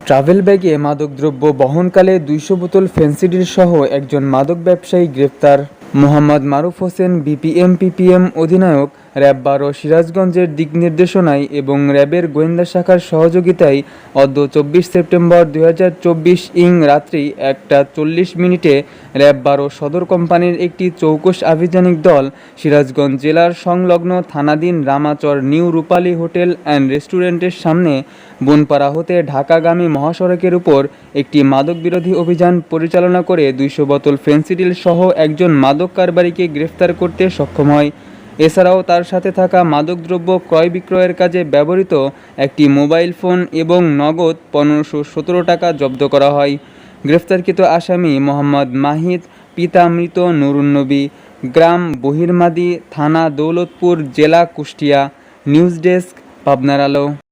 Travel ব্যাগে মাদকদ্রব্য বহনকালে দুইশো বোতল ফেন্সিডিল সহ একজন মাদক ব্যবসায়ী গ্রেপ্তার। মোহাম্মদ মারুফ হোসেন বিপিএম পিপিএম অধিনায়ক, র্যাব বারো সিরাজগঞ্জের দিক নির্দেশনায় এবং র্যাবের গোয়েন্দা শাখার সহযোগিতায় অদ্য চব্বিশ সেপ্টেম্বর দু হাজার চব্বিশ ইং রাত্রি একটা চল্লিশ মিনিটে র্যাব বারো সদর কোম্পানির একটি চৌকস আভিযানিক দল সিরাজগঞ্জ জেলার সংলগ্ন থানাধীন Ramachar new Rupali hotel and রেস্টুরেন্টের সামনে বনপাড়া হতে ঢাকাগামী মহাসড়কের উপর একটি মাদক বিরোধী অভিযান পরিচালনা করে দুইশো বোতল ফেন্সিডিল সহ একজন মাদক কারবারিকে গ্রেফতার করতে সক্ষম হয়। এছাড়াও তার সাথে থাকা মাদকদ্রব্য ক্রয় বিক্রয়ের কাজে ব্যবহৃত একটি মোবাইল ফোন এবং নগদ পনেরোশো সতেরো টাকা জব্দ করা হয়। গ্রেফতারকৃত আসামি মোহাম্মদ মাহিদ পিতা মৃত নুরুন্নবী গ্রাম বহিরমাদি, থানা দৌলতপুর, জেলা কুষ্টিয়া, নিউজ ডেস্ক, পাবনার আলো।